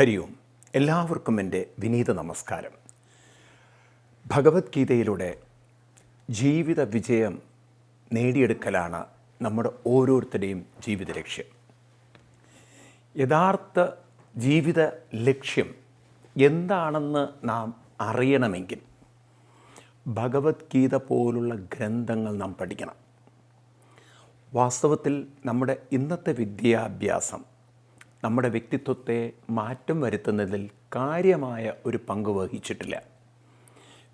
ഹരി ഓം എല്ലാവർക്കും എന്റെ വിനീത നമസ്കാരം. ഭഗവത്ഗീതയിലൂടെ ജീവിത വിജയം നേടിയെടുക്കലാണ് നമ്മുടെ ഓരോരുത്തരുടെയും ജീവിത ലക്ഷ്യം. യഥാർത്ഥ ജീവിത ലക്ഷ്യം എന്താണെന്ന് നാം അറിയണമെങ്കിൽ ഭഗവത്ഗീത പോലുള്ള ഗ്രന്ഥങ്ങൾ നാം പഠിക്കണം. വാസ്തവത്തിൽ നമ്മുടെ ഇന്നത്തെ വിദ്യാഭ്യാസം നമ്മുടെ വ്യക്തിത്വത്തെ മാറ്റം വരുത്തുന്നതിൽ കാര്യമായ ഒരു പങ്ക് വഹിച്ചിട്ടില്ല.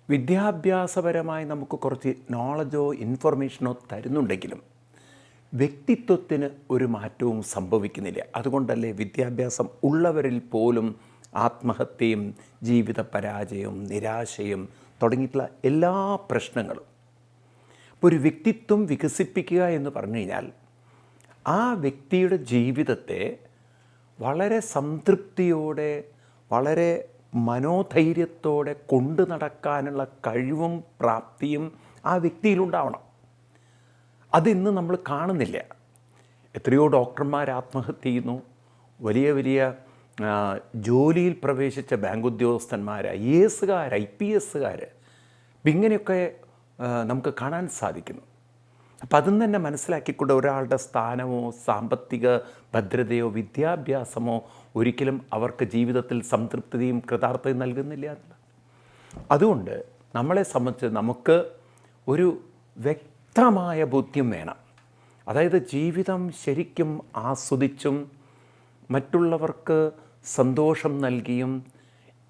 വിദ്യാഭ്യാസപരമായി നമുക്ക് കുറച്ച് നോളജോ ഇൻഫർമേഷനോ തരുന്നുണ്ടെങ്കിലും വ്യക്തിത്വത്തിന് ഒരു മാറ്റവും സംഭവിക്കുന്നില്ല. അതുകൊണ്ടല്ലേ വിദ്യാഭ്യാസം ഉള്ളവരിൽ പോലും ആത്മഹത്യയും ജീവിത പരാജയവും നിരാശയും തുടങ്ങിയിട്ടുള്ള എല്ലാ പ്രശ്നങ്ങളും അപ്പോൾ ഒരു വ്യക്തിത്വം വികസിപ്പിക്കുക എന്ന് പറഞ്ഞു കഴിഞ്ഞാൽ ആ വ്യക്തിയുടെ ജീവിതത്തെ വളരെ സംതൃപ്തിയോടെ വളരെ മനോധൈര്യത്തോടെ കൊണ്ടു നടക്കാനുള്ള കഴിവും പ്രാപ്തിയും ആ വ്യക്തിയിലുണ്ടാവണം. അതിന്ന് നമ്മൾ കാണുന്നില്ല. എത്രയോ ഡോക്ടർമാർ ആത്മഹത്യ ചെയ്യുന്നു. വലിയ വലിയ ജോലിയിൽ പ്രവേശിച്ച ബാങ്ക് ഉദ്യോഗസ്ഥന്മാർ ഐ എസുകാർ ഐ പി എസുകാർ ഇങ്ങനെയൊക്കെ നമുക്ക് കാണാൻ സാധിക്കുന്നു. അപ്പം അതും തന്നെ മനസ്സിലാക്കിക്കൊണ്ട് ഒരാളുടെ സ്ഥാനമോ സാമ്പത്തിക ഭദ്രതയോ വിദ്യാഭ്യാസമോ ഒരിക്കലും അവർക്ക് ജീവിതത്തിൽ സംതൃപ്തിയും കൃതാർത്ഥതയും നൽകുന്നില്ല അതുകൊണ്ട് നമ്മളെ സംബന്ധിച്ച് നമുക്ക് ഒരു വ്യക്തമായ ബോധ്യം വേണം. അതായത് ജീവിതം ശരിക്കും ആസ്വദിച്ചും മറ്റുള്ളവർക്ക് സന്തോഷം നൽകിയും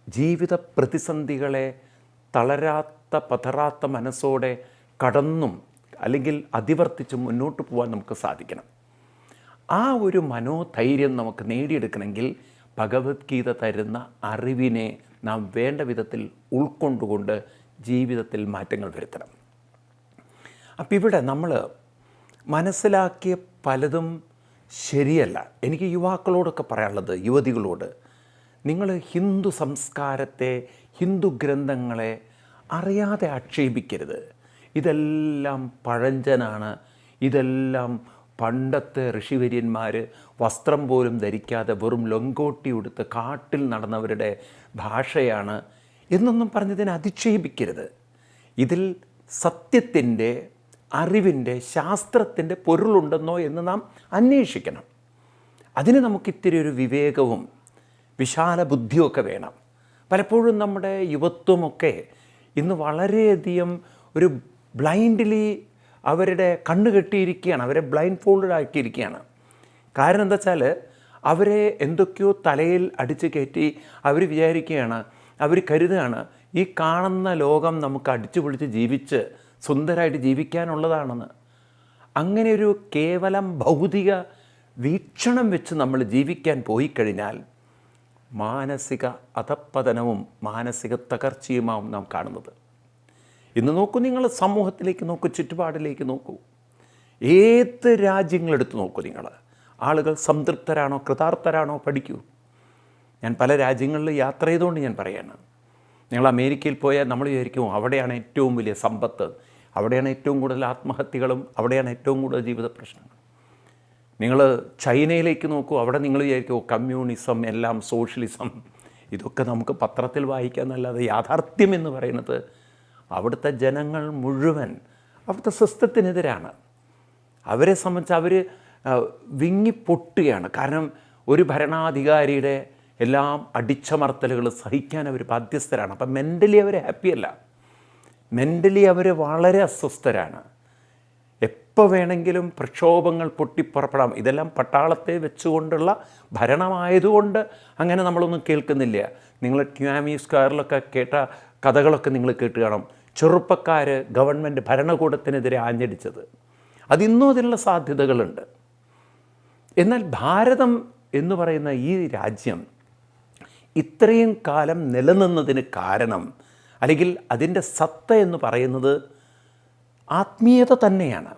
ജീവിത പ്രതിസന്ധികളെ തളരാത്ത പതറാത്ത മനസ്സോടെ കടന്നും അല്ലെങ്കിൽ അതിവർത്തിച്ച് മുന്നോട്ട് പോകാൻ നമുക്ക് സാധിക്കണം. ആ ഒരു മനോധൈര്യം നമുക്ക് നേടിയെടുക്കണമെങ്കിൽ ഭഗവത്ഗീത തരുന്ന അറിവിനെ നാം വേണ്ട വിധത്തിൽ ഉൾക്കൊണ്ടുകൊണ്ട് ജീവിതത്തിൽ മാറ്റങ്ങൾ വരുത്തണം. അപ്പം ഇവിടെ നമ്മൾ മനസ്സിലാക്കിയ പലതും ശരിയല്ല. എനിക്ക് യുവാക്കളോടൊക്കെ പറയാനുള്ളത് യുവതികളോട്. നിങ്ങൾ ഹിന്ദു സംസ്കാരത്തെ ഹിന്ദു ഗ്രന്ഥങ്ങളെ അറിയാതെ ആക്ഷേപിക്കരുത്. ഇതെല്ലാം പഴഞ്ചനാണ്. ഇതെല്ലാം പണ്ടത്തെ ഋഷിവര്യന്മാർ വസ്ത്രം പോലും ധരിക്കാതെ വെറും ലൊങ്കോട്ടി ഉടുത്ത് കാട്ടിൽ നടന്നവരുടെ ഭാഷയാണ് എന്നൊന്നും പറഞ്ഞതിനെ അതിക്ഷേപിക്കരുത്. ഇതിൽ സത്യത്തിന്റെ അറിവിന്റെ ശാസ്ത്രത്തിന്റെ പൊരുളുണ്ടെന്നോ എന്ന് നാം അന്വേഷിക്കണം. അതിന് നമുക്കിത്തിരി ഒരു വിവേകവും വിശാല ബുദ്ധിയൊക്കെ വേണം. പലപ്പോഴും നമ്മുടെ യുവത്വമൊക്കെ ഇന്ന് വളരെയധികം ഒരു ബ്ലൈൻഡ്ലി അവരുടെ കണ്ണ് കെട്ടിയിരിക്കുകയാണ് അവരെ ബ്ലൈൻഡ് ഫോൾഡ് ആക്കിയിരിക്കുകയാണ്. കാരണം എന്താ വെച്ചാൽ അവരെ എന്തൊക്കെയോ തലയിൽ അടിച്ച് കയറ്റി അവർ വിചാരിക്കുകയാണ് അവർ കരുതുകയാണ് ഈ കാണുന്ന ലോകം നമുക്ക് അടിച്ചു പൊളിച്ച് ജീവിച്ച് സുന്ദരമായിട്ട് ജീവിക്കാനുള്ളതാണെന്ന്. അങ്ങനെ ഒരു കേവലം ഭൗതിക വീക്ഷണം വെച്ച് നമ്മൾ ജീവിക്കാൻ പോയി കഴിഞ്ഞാൽ മാനസിക അധപ്പതനവും മാനസിക തകർച്ചയുമാവും നാം കാണുന്നത്. ഇന്ന് നോക്കൂ നിങ്ങൾ സമൂഹത്തിലേക്ക് നോക്കൂ ചുറ്റുപാടിലേക്ക് നോക്കൂ. ഏത് രാജ്യങ്ങളെടുത്ത് നോക്കൂ നിങ്ങൾ? ആളുകൾ സംതൃപ്തരാണോ കൃതാർത്ഥരാണോ പഠിക്കൂ? ഞാൻ പല രാജ്യങ്ങളിൽ യാത്ര ചെയ്തുകൊണ്ട് ഞാൻ പറയാണ്. നിങ്ങൾ അമേരിക്കയിൽ പോയാൽ നമ്മൾ വിചാരിക്കും അവിടെയാണ് ഏറ്റവും വലിയ സമ്പത്ത് അവിടെയാണ് ഏറ്റവും കൂടുതൽ ആത്മഹത്യകളും അവിടെയാണ് ഏറ്റവും കൂടുതൽ ജീവിത പ്രശ്നങ്ങൾ. നിങ്ങൾ ചൈനയിലേക്ക് നോക്കൂ അവിടെ നിങ്ങൾ വിചാരിക്കും കമ്മ്യൂണിസം എല്ലാം സോഷ്യലിസം ഇതൊക്കെ നമുക്ക് പത്രത്തിൽ വായിക്കാമെന്നല്ലാതെ യാഥാർത്ഥ്യം എന്ന് പറയുന്നത് അവിടുത്തെ ജനങ്ങൾ മുഴുവൻ അവിടുത്തെ സിസ്റ്റത്തിനെതിരാണ്. അവരെ സംബന്ധിച്ച് അവർ വിങ്ങിപ്പൊട്ടുകയാണ്. കാരണം ഒരു ഭരണാധികാരിയുടെ എല്ലാം അടിച്ചമർത്തലുകൾ സഹിക്കാൻ അവർ ബാധ്യസ്ഥരാണ്. അപ്പം മെന്റലി അവർ ഹാപ്പിയല്ല മെന്റലി അവർ വളരെ അസ്വസ്ഥരാണ്. എപ്പോൾ വേണമെങ്കിലും പ്രക്ഷോഭങ്ങൾ പൊട്ടിപ്പുറപ്പെടാം. ഇതെല്ലാം പട്ടാളത്തെ വെച്ചുകൊണ്ടുള്ള ഭരണമായതുകൊണ്ട് അങ്ങനെ നമ്മളൊന്നും കേൾക്കുന്നില്ല. നിങ്ങൾ ട്യാമി സ്ക്വയറിലൊക്കെ കേട്ട കഥകളൊക്കെ നിങ്ങൾ കേട്ട് കാണും. ചെറുപ്പക്കാർ ഗവൺമെന്റ് ഭരണകൂടത്തിനെതിരെ ആഞ്ഞടിച്ചത്. അതിന്നും അതിനുള്ള സാധ്യതകളുണ്ട്. എന്നാൽ ഭാരതം എന്ന് പറയുന്ന ഈ രാജ്യം ഇത്രയും കാലം നിലനിന്നതിന് കാരണം അല്ലെങ്കിൽ അതിന്റെ സത്ത എന്ന് പറയുന്നത് ആത്മീയത തന്നെയാണ്.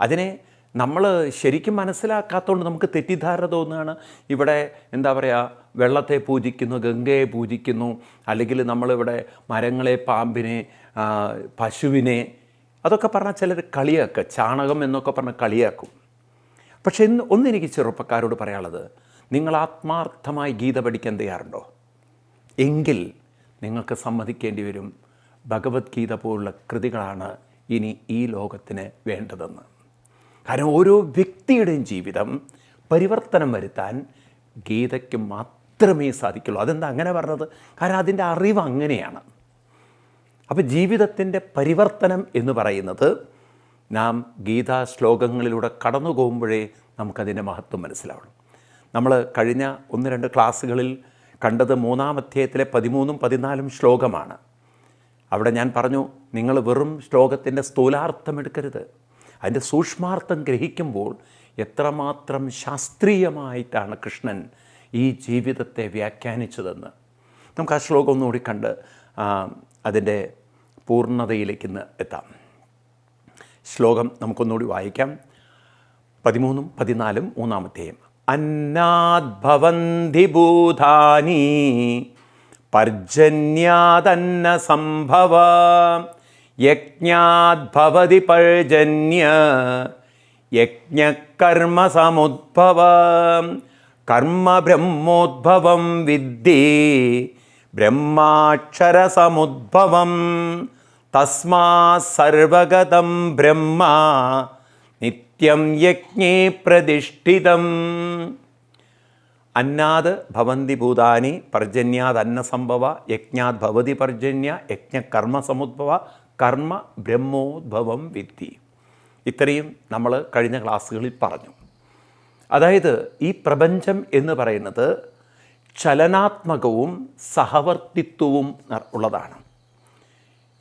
അതിനെ നമ്മൾ ശരിക്കും മനസ്സിലാക്കാത്തതുകൊണ്ട് നമുക്ക് തെറ്റിദ്ധാരണ തോന്നുകയാണ്. ഇവിടെ എന്താ പറയുക വെള്ളത്തെ പൂജിക്കുന്നു ഗംഗയെ പൂജിക്കുന്നു അല്ലെങ്കിൽ നമ്മളിവിടെ മരങ്ങളെ പാമ്പിനെ പശുവിനെ അതൊക്കെ പറഞ്ഞാൽ ചിലർ കളിയാക്കുക ചാണകം എന്നൊക്കെ പറഞ്ഞ് കളിയാക്കും. പക്ഷെ ഇന്ന് ഒന്നെനിക്ക് ചെറുപ്പക്കാരോട് പറയാനുള്ളത് നിങ്ങൾ ആത്മാർത്ഥമായി ഗീത പഠിക്കാൻ തയ്യാറുണ്ടോ? എങ്കിൽ നിങ്ങൾക്ക് സമ്മതിക്കേണ്ടി വരും. ഭഗവത്ഗീത പോലുള്ള കൃതികളാണ് ഇനി ഈ ലോകത്തിന് വേണ്ടതെന്ന്. കാരണം ഓരോ വ്യക്തിയുടെയും ജീവിതം പരിവർത്തനം വരുത്താൻ ഗീതയ്ക്ക് മാത്രമേ സാധിക്കുള്ളൂ. അതെന്താ അങ്ങനെ പറഞ്ഞത്? കാരണം അതിന്റെ അറിവ് അങ്ങനെയാണ്. അപ്പോൾ ജീവിതത്തിന്റെ പരിവർത്തനം എന്ന് പറയുന്നത് നാം ഗീതാ ശ്ലോകങ്ങളിലൂടെ കടന്നു പോകുമ്പോഴേ നമുക്കതിന്റെ മഹത്വം മനസ്സിലാവണം നമ്മൾ കഴിഞ്ഞ ഒന്ന് രണ്ട് ക്ലാസ്സുകളിൽ കണ്ടത് മൂന്നാം അധ്യായത്തിലെ പതിമൂന്നും പതിനാലും ശ്ലോകമാണ്. അവിടെ ഞാൻ പറഞ്ഞു നിങ്ങൾ വെറും ശ്ലോകത്തിന്റെ സ്ഥൂലാർത്ഥം എടുക്കരുത്. അതിന്റെ സൂക്ഷ്മാർത്ഥം ഗ്രഹിക്കുമ്പോൾ എത്രമാത്രം ശാസ്ത്രീയമായിട്ടാണ് കൃഷ്ണൻ ഈ ജീവിതത്തെ വ്യാഖ്യാനിച്ചതെന്ന്. നമുക്ക് ആ ശ്ലോകം ഒന്നുകൂടി കണ്ട് അതിന്റെ പൂർണതയിലേക്ക് ഇന്ന് എത്താം. ശ്ലോകം നമുക്കൊന്നുകൂടി വായിക്കാം. പതിമൂന്നും പതിനാലും മൂന്നാമത്തെയും അന്നാദ്ഭവന്തി ഭൂതാനി പർജന്യാദന്ന സംഭവ യജ്ഞാദ്ഭവതി പർജന്യ യജ്ഞകർമ്മസമുദ്ഭവ കർമ്മ ബ്രഹ്മോദ്ഭവം വിദ്ധി ബ്രഹ്മാക്ഷരസമുദ്ഭവം. തസ്മാ സർവഗതം ബ്രഹ്മ. നിത്യം യജ്ഞേ പ്രതിഷ്ഠിതം. അന്നാത് ഭവന്തി ഭൂതാനി പർജന്യാത് അന്നസംഭവ യജ്ഞാത് ഭവതി പർജന്യ യജ്ഞകർമ്മ സമുദ്ഭവ കർമ്മ ബ്രഹ്മോദ്ഭവം വിദ്ധി. ഇത്രയും നമ്മൾ കഴിഞ്ഞ ക്ലാസ്സുകളിൽ പറഞ്ഞു. അതായത് ഈ പ്രപഞ്ചം എന്ന് പറയുന്നത് ചലനാത്മകവും സഹവർത്തിത്വവും ഉള്ളതാണ്.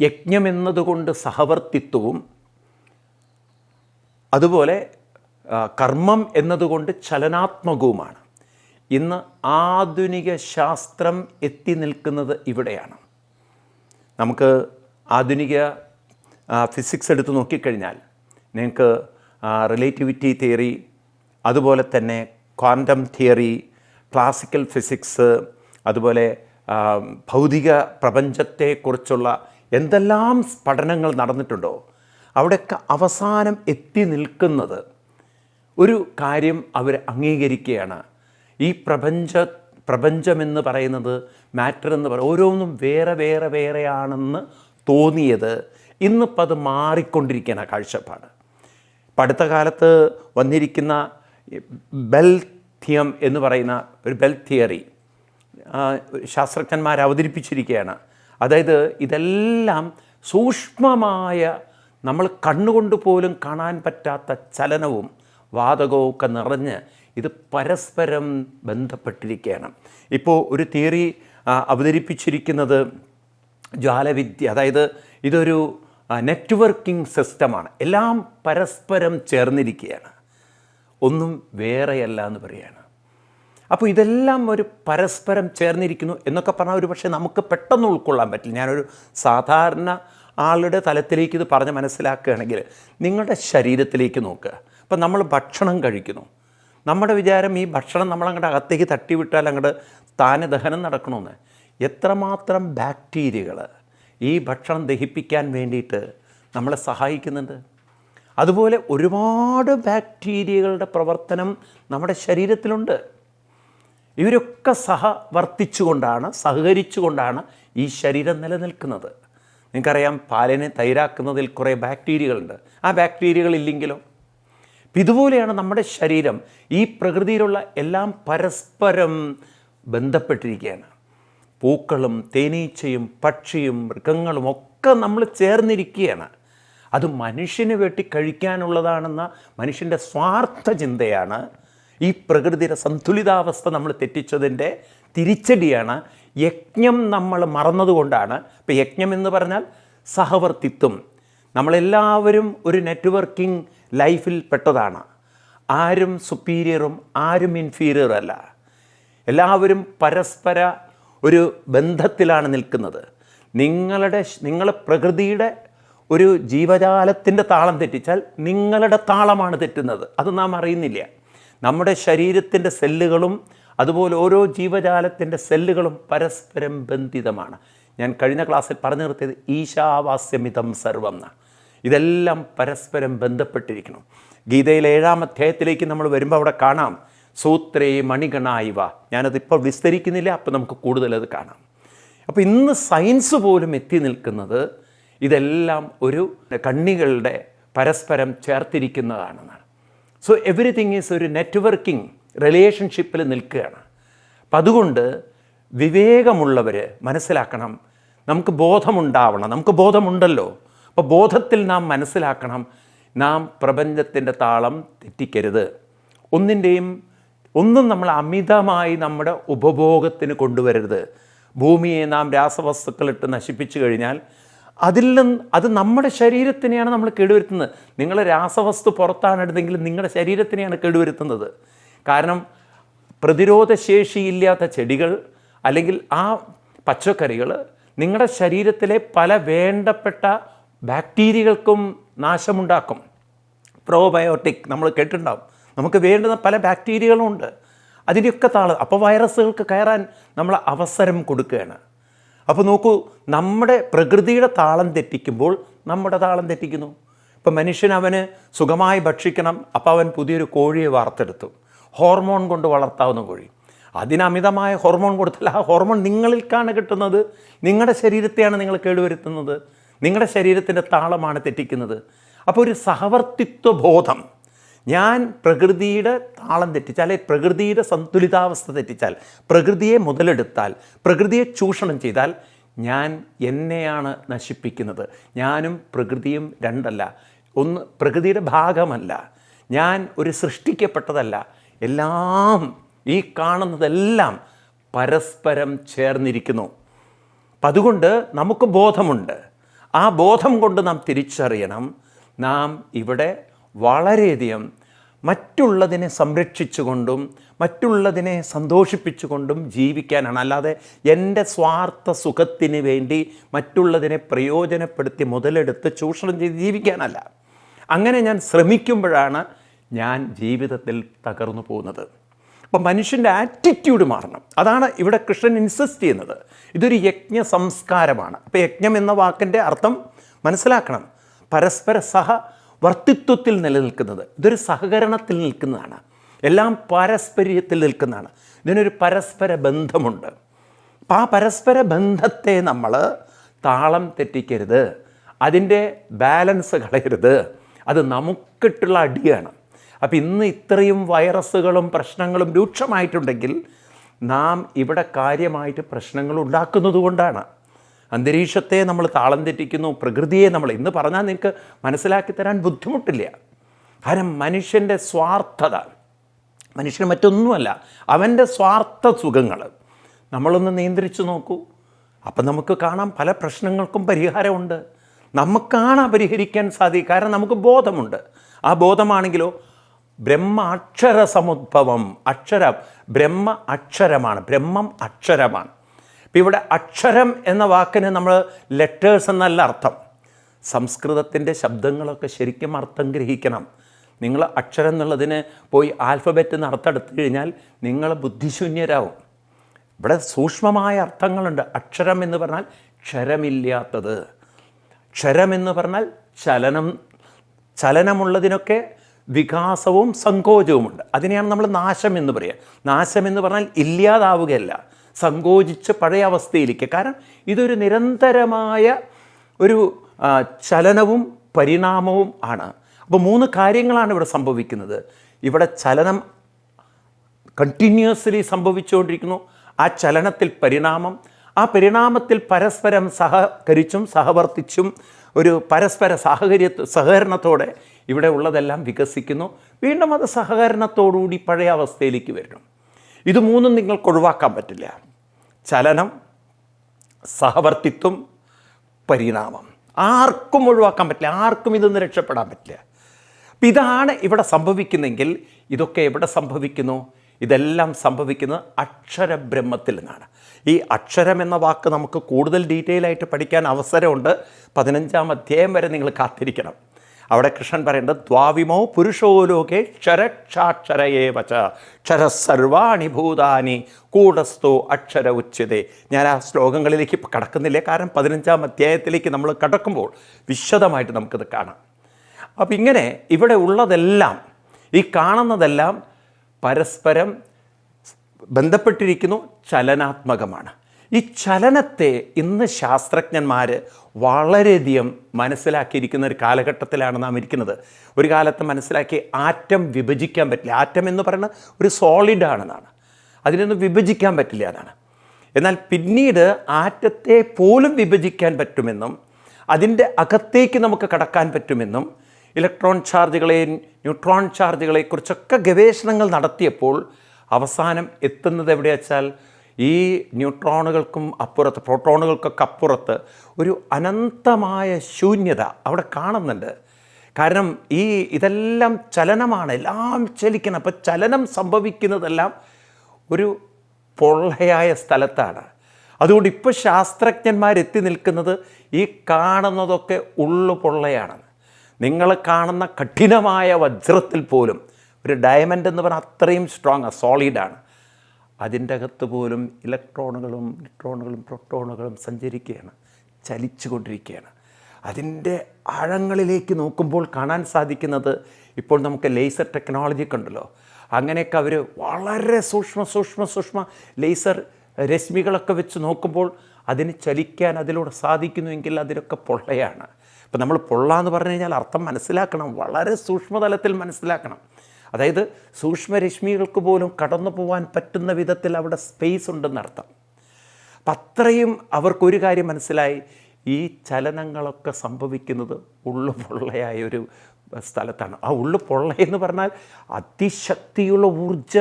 യജ്ഞം എന്നതുകൊണ്ട് സഹവർത്തിത്വവും അതുപോലെ കർമ്മം എന്നതുകൊണ്ട് ചലനാത്മകവുമാണ്. ഇന്ന് ആധുനിക ശാസ്ത്രം എത്തി നിൽക്കുന്നത് ഇവിടെയാണ്. നമുക്ക് ആധുനിക ഫിസിക്സ് എടുത്ത് നോക്കിക്കഴിഞ്ഞാൽ നിങ്ങൾക്ക് റിലേറ്റിവിറ്റി തിയറി അതുപോലെ തന്നെ ക്വാണ്ടം തിയറി ക്ലാസിക്കൽ ഫിസിക്സ് അതുപോലെ ഭൗതിക പ്രപഞ്ചത്തെക്കുറിച്ചുള്ള എന്തെല്ലാം പഠനങ്ങൾ നടന്നിട്ടുണ്ടോ അവിടെയൊക്കെ അവസാനം എത്തി നിൽക്കുന്നത് ഒരു കാര്യം അവർ അംഗീകരിക്കുകയാണ്. ഈ പ്രപഞ്ച പ്രപഞ്ചമെന്ന് പറയുന്നത് മാറ്റർ എന്ന് പറയുന്നത് ഓരോന്നും വേറെ വേറെ വേറെയാണെന്ന് തോന്നിയത് ഇന്നിപ്പോൾ അത് മാറിക്കൊണ്ടിരിക്കുകയാണ് കാഴ്ചപ്പാട്. ഇപ്പം അടുത്ത കാലത്ത് വന്നിരിക്കുന്ന ബെൽ തിയം എന്ന് പറയുന്ന ഒരു ബെൽ തിയറി ശാസ്ത്രജ്ഞന്മാർ അവതരിപ്പിച്ചിരിക്കുകയാണ്. അതായത് ഇതെല്ലാം സൂക്ഷ്മമായ നമ്മൾ കണ്ണുകൊണ്ട് പോലും കാണാൻ പറ്റാത്ത ചലനവും വാതകവും ഒക്കെ നിറഞ്ഞ് ഇത് പരസ്പരം ബന്ധപ്പെട്ടിരിക്കുകയാണ്. ഇപ്പോൾ ഒരു തിയറി അവതരിപ്പിച്ചിരിക്കുന്നത് ജ്വാലവിദ്യ അതായത് ഇതൊരു നെറ്റ്വർക്കിംഗ് സിസ്റ്റമാണ് എല്ലാം പരസ്പരം ചേർന്നിരിക്കുകയാണ്. ഒന്നും വേറെയല്ല എന്ന് പറയുകയാണ് അപ്പോൾ ഇതെല്ലാം ഒരു പരസ്പരം ചേർന്നിരിക്കുന്നു എന്നൊക്കെ പറഞ്ഞാൽ ഒരു പക്ഷേ നമുക്ക് പെട്ടെന്ന് ഉൾക്കൊള്ളാൻ പറ്റില്ല. ഞാനൊരു സാധാരണ ആളുടെ തലത്തിലേക്ക് ഇത് പറഞ്ഞ് മനസ്സിലാക്കുകയാണെങ്കിൽ നിങ്ങളുടെ ശരീരത്തിലേക്ക് നോക്കുക അപ്പം നമ്മൾ ഭക്ഷണം കഴിക്കുന്നു. നമ്മുടെ വിചാരം ഈ ഭക്ഷണം നമ്മളങ്ങോട്ട് അകത്തേക്ക് തട്ടിവിട്ടാൽ അങ്ങോട്ട് താനെ ദഹനം നടക്കണമെന്ന്. എത്രമാത്രം ബാക്ടീരിയകൾ ഈ ഭക്ഷണം ദഹിപ്പിക്കാൻ വേണ്ടിയിട്ട് നമ്മളെ സഹായിക്കുന്നുണ്ട്? അതുപോലെ ഒരുപാട് ബാക്ടീരിയകളുടെ പ്രവർത്തനം നമ്മുടെ ശരീരത്തിലുണ്ട്. ഇവരൊക്കെ സഹവർത്തിച്ചുകൊണ്ടാണ് സഹകരിച്ചുകൊണ്ടാണ് ഈ ശരീരം നിലനിൽക്കുന്നത്. നിങ്ങൾക്കറിയാം പാലിനെ തൈരാക്കുന്നതിൽ കുറേ ബാക്ടീരിയകളുണ്ട്. ആ ബാക്ടീരിയകൾ ഇല്ലെങ്കിലോ? ഇതുപോലെയാണ് നമ്മുടെ ശരീരം. ഈ പ്രകൃതിയിലുള്ള എല്ലാം പരസ്പരം ബന്ധപ്പെട്ടിരിക്കുകയാണ്. പൂക്കളും തേനീച്ചയും പക്ഷിയും മൃഗങ്ങളും ഒക്കെ നമ്മൾ ചേർന്നിരിക്കുകയാണ്. അത് മനുഷ്യന് വേണ്ടി കഴിക്കാനുള്ളതാണെന്ന മനുഷ്യന്റെ സ്വാർത്ഥ ചിന്തയാണ്. ഈ പ്രകൃതിയുടെ സന്തുലിതാവസ്ഥ നമ്മൾ തെറ്റിച്ചതിന്റെ തിരിച്ചടിയാണ്. യജ്ഞം നമ്മൾ മറന്നതുകൊണ്ടാണ്. ഇപ്പം യജ്ഞം എന്ന് പറഞ്ഞാൽ സഹവർത്തിത്വം. നമ്മളെല്ലാവരും ഒരു നെറ്റ്വർക്കിംഗ് ലൈഫിൽ പെട്ടതാണ്. ആരും സുപ്പീരിയറും ആരും ഇൻഫീരിയറും അല്ല. എല്ലാവരും പരസ്പര ഒരു ബന്ധത്തിലാണ് നിൽക്കുന്നത്. നിങ്ങളുടെ നിങ്ങൾ പ്രകൃതിയുടെ ഒരു ജീവജാലത്തിന്റെ താളം തെറ്റിച്ചാൽ നിങ്ങളുടെ താളമാണ് തെറ്റുന്നത്. അത് നാം അറിയുന്നില്ല. നമ്മുടെ ശരീരത്തിന്റെ സെല്ലുകളും അതുപോലെ ഓരോ ജീവജാലത്തിന്റെ സെല്ലുകളും പരസ്പരം ബന്ധിതമാണ്. ഞാൻ കഴിഞ്ഞ ക്ലാസ്സിൽ പറഞ്ഞു നിർത്തിയത് ഈശാവാസ്യമിതം സർവം എന്നാണ് ഇതെല്ലാം പരസ്പരം ബന്ധപ്പെട്ടിരിക്കണം ഗീതയിലെ ഏഴാം അധ്യായത്തിലേക്ക് നമ്മൾ വരുമ്പോൾ അവിടെ കാണാം. സൂത്രേ മണികണായിവ ഞാനതിപ്പോൾ വിസ്തരിക്കുന്നില്ല അപ്പോൾ നമുക്ക് കൂടുതലത് കാണാം. അപ്പോൾ ഇന്ന് സയൻസ് പോലും എത്തി നിൽക്കുന്നത് ഇതെല്ലാം ഒരു കണ്ണികളുടെ പരസ്പരം ചേർത്തിരിക്കുന്നതാണെന്നാണ്. സോ എവറിത്തിങ് ഈസ് ഒരു നെറ്റ്വർക്കിംഗ് റിലേഷൻഷിപ്പിൽ നിൽക്കുകയാണ്. അപ്പം അതുകൊണ്ട് വിവേകമുള്ളവർ മനസ്സിലാക്കണം നമുക്ക് ബോധമുണ്ടാവണം നമുക്ക് ബോധമുണ്ടല്ലോ. അപ്പോൾ ബോധത്തിൽ നാം മനസ്സിലാക്കണം നാം പ്രപഞ്ചത്തിന്റെ താളം തെറ്റിക്കരുത്. ഒന്നിന്റെയും ഒന്നും നമ്മൾ അമിതമായി നമ്മുടെ ഉപഭോഗത്തിന് കൊണ്ടുവരരുത്. ഭൂമിയെ നാം രാസവസ്തുക്കളിട്ട് നശിപ്പിച്ചു കഴിഞ്ഞാൽ അതിൽ നിന്ന് അത് നമ്മുടെ ശരീരത്തിനെയാണ് നമ്മൾ കേടുവരുത്തുന്നത്. നിങ്ങൾ രാസവസ്തു പുറത്താണ് എടുത്തെങ്കിലും നിങ്ങളുടെ ശരീരത്തിനെയാണ് കേടുവരുത്തുന്നത്. കാരണം പ്രതിരോധശേഷിയില്ലാത്ത ചെടികൾ അല്ലെങ്കിൽ ആ പച്ചക്കറികൾ നിങ്ങളുടെ ശരീരത്തിലെ പല വേണ്ടപ്പെട്ട ബാക്ടീരിയകൾക്കും നാശമുണ്ടാക്കും. പ്രോബയോട്ടിക് നമ്മൾ കേട്ടിട്ടുണ്ടാവും. നമുക്ക് വേണ്ടുന്ന പല ബാക്ടീരിയകളും ഉണ്ട്. അതിന്റെയൊക്കെ താൾ അപ്പോൾ വൈറസുകൾക്ക് കയറാൻ നമ്മൾ അവസരം കൊടുക്കുകയാണ്. അപ്പോൾ നോക്കൂ നമ്മുടെ പ്രകൃതിയുടെ താളം തെറ്റിക്കുമ്പോൾ നമ്മുടെ താളം തെറ്റിക്കുന്നു. ഇപ്പം മനുഷ്യൻ അവന് സുഖമായി ഭക്ഷിക്കണം അപ്പോൾ അവൻ പുതിയൊരു കോഴിയെ വാർത്തെടുത്തു. ഹോർമോൺ കൊണ്ട് വളർത്താവുന്ന കോഴി. അതിനമിതമായ ഹോർമോൺ കൊടുത്താൽ ആ ഹോർമോൺ നിങ്ങളിൽക്കാണ് കിട്ടുന്നത്. നിങ്ങളുടെ ശരീരത്തെയാണ് നിങ്ങൾ കേടുവരുത്തുന്നത്. നിങ്ങളുടെ ശരീരത്തിന്റെ താളമാണ് തെറ്റിക്കുന്നത്. അപ്പോൾ ഒരു സഹവർത്തിത്വ ബോധം ഞാൻ പ്രകൃതിയുടെ താളം തെറ്റിച്ചാൽ പ്രകൃതിയുടെ സന്തുലിതാവസ്ഥ തെറ്റിച്ചാൽ പ്രകൃതിയെ മുതലെടുത്താൽ പ്രകൃതിയെ ചൂഷണം ചെയ്താൽ ഞാൻ എന്നെയാണ് നശിപ്പിക്കുന്നത്. ഞാനും പ്രകൃതിയും രണ്ടല്ല. ഒന്ന് പ്രകൃതിയുടെ ഭാഗമല്ല. ഞാൻ ഒരു സൃഷ്ടിക്കപ്പെട്ടതല്ല. എല്ലാം ഈ കാണുന്നതെല്ലാം പരസ്പരം ചേർന്നിരിക്കുന്നു. അപ്പം അതുകൊണ്ട് നമുക്ക് ബോധമുണ്ട്. ആ ബോധം കൊണ്ട് നാം തിരിച്ചറിയണം. നാം ഇവിടെ വളരെയധികം മറ്റുള്ളതിനെ സംരക്ഷിച്ചുകൊണ്ടും മറ്റുള്ളതിനെ സന്തോഷിപ്പിച്ചുകൊണ്ടും ജീവിക്കാനാണ്. അല്ലാതെ എന്റെ സ്വാർത്ഥ സുഖത്തിന് വേണ്ടി മറ്റുള്ളതിനെ പ്രയോജനപ്പെടുത്തി മുതലെടുത്ത് ചൂഷണം ചെയ്ത് ജീവിക്കാനല്ല. അങ്ങനെ ഞാൻ ശ്രമിക്കുമ്പോഴാണ് ഞാൻ ജീവിതത്തിൽ തകർന്നു പോകുന്നത്. അപ്പം മനുഷ്യന്റെ ആറ്റിറ്റ്യൂഡ് മാറണം. അതാണ് ഇവിടെ കൃഷ്ണൻ ഇൻസിസ്റ്റ് ചെയ്യുന്നത്. ഇതൊരു യജ്ഞ സംസ്കാരമാണ്. അപ്പോൾ യജ്ഞം എന്ന വാക്കിന്റെ അർത്ഥം മനസ്സിലാക്കണം. പരസ്പര സഹ വർത്തിത്വത്തിൽ നിലനിൽക്കുന്നത് ഇതൊരു സഹകരണത്തിൽ നിൽക്കുന്നതാണ്. എല്ലാം പാരസ്പര്യത്തിൽ നിൽക്കുന്നതാണ്. ഇതിനൊരു പരസ്പര ബന്ധമുണ്ട്. അപ്പം ആ പരസ്പര ബന്ധത്തെ നമ്മൾ താളം തെറ്റിക്കരുത്. അതിന്റെ ബാലൻസ് കളയരുത്. അത് നമുക്കിട്ടുള്ള അടിയാണ്. അപ്പം ഇന്ന് ഇത്രയും വൈറസുകളും പ്രശ്നങ്ങളും രൂക്ഷമായിട്ടുണ്ടെങ്കിൽ നാം ഇവിടെ കാര്യമായിട്ട് പ്രശ്നങ്ങൾ ഉണ്ടാക്കുന്നത് കൊണ്ടാണ് അന്തരീക്ഷത്തെ നമ്മൾ താളം തെറ്റിക്കുന്നു പ്രകൃതിയെ നമ്മൾ ഇന്ന് പറഞ്ഞാൽ നിങ്ങൾക്ക് മനസ്സിലാക്കി തരാൻ ബുദ്ധിമുട്ടില്ല. കാരണം മനുഷ്യന്റെ സ്വാർത്ഥത മനുഷ്യന് മറ്റൊന്നുമല്ല അവന്റെ സ്വാർത്ഥ സുഖങ്ങൾ. നമ്മളൊന്ന് നിയന്ത്രിച്ചു നോക്കൂ. അപ്പം നമുക്ക് കാണാം പല പ്രശ്നങ്ങൾക്കും പരിഹാരമുണ്ട്. നമുക്കാണ് പരിഹരിക്കാൻ സാധിക്കുക. കാരണം നമുക്ക് ബോധമുണ്ട്. ആ ബോധമാണെങ്കിലോ ബ്രഹ്മ അക്ഷര സമുദ്ഭവം അക്ഷരം ബ്രഹ്മ അക്ഷരമാണ് ബ്രഹ്മം അക്ഷരമാണ്. ഇപ്പം ഇവിടെ അക്ഷരം എന്ന വാക്കിന് നമ്മൾ ലെറ്റേഴ്സ് എന്നല്ല അർത്ഥം. സംസ്കൃതത്തിന്റെ ശബ്ദങ്ങളൊക്കെ ശരിക്കും അർത്ഥം ഗ്രഹിക്കണം. നിങ്ങൾ അക്ഷരം എന്നുള്ളതിന് പോയി ആൽഫബറ്റ് എന്ന് അർത്ഥം എടുത്തു കഴിഞ്ഞാൽ നിങ്ങൾ ബുദ്ധിശൂന്യരാകും ഇവിടെ സൂക്ഷ്മമായ അർത്ഥങ്ങളുണ്ട്. അക്ഷരം എന്ന് പറഞ്ഞാൽ ക്ഷരമില്ലാത്തത്. ക്ഷരം എന്ന് പറഞ്ഞാൽ ചലനം ചലനമുള്ളതിനൊക്കെ വികാസവും സങ്കോചവുമുണ്ട്. അതിനെയാണ് നമ്മൾ നാശം എന്ന് പറയുക നാശം എന്ന് പറഞ്ഞാൽ ഇല്ലാതാവുകയല്ല. സങ്കോചിച്ച് പഴയ അവസ്ഥയിലേക്ക്. കാരണം ഇതൊരു നിരന്തരമായ ഒരു ചലനവും പരിണാമവും ആണ്. അപ്പോൾ മൂന്ന് കാര്യങ്ങളാണ് ഇവിടെ സംഭവിക്കുന്നത്. ഇവിടെ ചലനം കണ്ടിന്യൂസ്ലി സംഭവിച്ചുകൊണ്ടിരിക്കുന്നു. ആ ചലനത്തിൽ പരിണാമം ആ പരിണാമത്തിൽ പരസ്പരം സഹകരിച്ചും സഹവർത്തിച്ചും ഒരു പരസ്പര സാഹചര്യ സഹകരണത്തോടെ ഇവിടെ ഉള്ളതെല്ലാം വികസിക്കുന്നു. വീണ്ടും അത് സഹകരണത്തോടുകൂടി പഴയ അവസ്ഥയിലേക്ക് വരുന്നു. ഇത് മൂന്നും നിങ്ങൾക്ക് ഒഴിവാക്കാൻ പറ്റില്ല. ചലനം സഹവർത്തിത്വം പരിണാമം. ആർക്കും ഒഴിവാക്കാൻ പറ്റില്ല. ആർക്കും ഇതൊന്നും രക്ഷപ്പെടാൻ പറ്റില്ല. അപ്പം ഇതാണ് ഇവിടെ സംഭവിക്കുന്നെങ്കിൽ ഇതൊക്കെ എവിടെ സംഭവിക്കുന്നു? ഇതെല്ലാം സംഭവിക്കുന്നത് അക്ഷരബ്രഹ്മത്തിൽ നിന്നാണ്. ഈ അക്ഷരം എന്ന വാക്ക് നമുക്ക് കൂടുതൽ ഡീറ്റെയിൽ ആയിട്ട് പഠിക്കാൻ അവസരമുണ്ട്. പതിനഞ്ചാം അധ്യായം വരെ നിങ്ങൾ കാത്തിരിക്കണം. അവിടെ കൃഷ്ണൻ പറയുന്നത് ദ്വാവിമോ പുരുഷോ ലോകെ ക്ഷരക്ഷാക്ഷരയേ വച്ച ക്ഷരസർവാണി ഭൂതാനി കൂടസ്ഥോ അക്ഷര ഉച്ചതേ ഞാൻ ആ ശ്ലോകങ്ങളിലേക്ക് കടക്കുന്നില്ല? കാരണം പതിനഞ്ചാം അധ്യായത്തിലേക്ക് നമ്മൾ കടക്കുമ്പോൾ വിശദമായിട്ട് നമുക്കിത് കാണാം. അപ്പം ഇങ്ങനെ ഇവിടെ ഉള്ളതെല്ലാം ഈ കാണുന്നതെല്ലാം പരസ്പരം ബന്ധപ്പെട്ടിരിക്കുന്നു ചലനാത്മകമാണ്. ഈ ചലനത്തെ ഇന്ന് ശാസ്ത്രജ്ഞന്മാർ വളരെയധികം മനസ്സിലാക്കിയിരിക്കുന്ന ഒരു കാലഘട്ടത്തിലാണ് നാം ഇരിക്കുന്നത്. ഒരു കാലത്ത് മനസ്സിലാക്കി ആറ്റം വിഭജിക്കാൻ പറ്റില്ല. ആറ്റം എന്ന് പറയുന്നത് ഒരു സോളിഡ് ആണെന്നാണ് അതിനൊന്നും വിഭജിക്കാൻ പറ്റില്ല എന്നാണ്. എന്നാൽ പിന്നീട് ആറ്റത്തെ പോലും വിഭജിക്കാൻ പറ്റുമെന്നും അതിന്റെ അകത്തേക്ക് നമുക്ക് കടക്കാൻ പറ്റുമെന്നും ഇലക്ട്രോൺ ചാർജുകളെയും ന്യൂട്രോൺ ചാർജുകളെക്കുറിച്ചൊക്കെ ഗവേഷണങ്ങൾ നടത്തിയപ്പോൾ അവസാനം എത്തുന്നത് എവിടെ വെച്ചാൽ ഈ ന്യൂട്രോണുകൾക്കും അപ്പുറത്ത് പ്രോട്ടോണുകൾക്കൊക്കെ അപ്പുറത്ത് ഒരു അനന്തമായ ശൂന്യത അവിടെ കാണുന്നുണ്ട്. കാരണം ഈ ഇതെല്ലാം ചലനമാണ് എല്ലാം ചലിക്കണം അപ്പോൾ ചലനം സംഭവിക്കുന്നതെല്ലാം ഒരു പൊള്ളയായ സ്ഥലത്താണ്. അതുകൊണ്ട് ഇപ്പോൾ ശാസ്ത്രജ്ഞന്മാരെത്തി നിൽക്കുന്നത് ഈ കാണുന്നതൊക്കെ ഉള്ളു പൊള്ളയാണ് നിങ്ങൾ കാണുന്ന കഠിനമായ വജ്രത്തിൽ പോലും ഒരു ഡയമണ്ട് എന്ന് പറഞ്ഞാൽ അത്രയും സ്ട്രോങ് സോളിഡാണ് അതിന്റെ അകത്ത് പോലും ഇലക്ട്രോണുകളും ന്യൂട്രോണുകളും പ്രോട്ടോണുകളും സഞ്ചരിക്കുകയാണ് ചലിച്ചുകൊണ്ടിരിക്കുകയാണ്. അതിന്റെ ആഴങ്ങളിലേക്ക് നോക്കുമ്പോൾ കാണാൻ സാധിക്കുന്നത് ഇപ്പോൾ നമുക്ക് ലേസർ ടെക്നോളജി കണ്ടല്ലോ അങ്ങനെയൊക്കെ അവർ വളരെ സൂക്ഷ്മ സൂക്ഷ്മ സൂക്ഷ്മ ലേസർ രശ്മികളൊക്കെ വെച്ച് നോക്കുമ്പോൾ അതിന് ചലിക്കാൻ അതിലൂടെ സാധിക്കുന്നുവെങ്കിൽ അതിലൊക്കെ പൊള്ളയാണ്. ഇപ്പം നമ്മൾ പൊള്ള എന്ന് പറഞ്ഞു കഴിഞ്ഞാൽ അർത്ഥം മനസ്സിലാക്കണം വളരെ സൂക്ഷ്മതലത്തിൽ മനസ്സിലാക്കണം. അതായത് സൂക്ഷ്മരശ്മികൾക്ക് പോലും കടന്നു പോകാൻ പറ്റുന്ന വിധത്തിൽ അവിടെ സ്പേസ് ഉണ്ടെന്നർത്ഥം അപ്പം അത്രയും അവർക്കൊരു കാര്യം മനസ്സിലായി. ഈ ചലനങ്ങളൊക്കെ സംഭവിക്കുന്നത് ഉള്ളു പൊള്ളയായ ഒരു സ്ഥലത്താണ്. ആ ഉള്ളു പൊള്ള എന്ന് പറഞ്ഞാൽ അതിശക്തിയുള്ള ഊർജ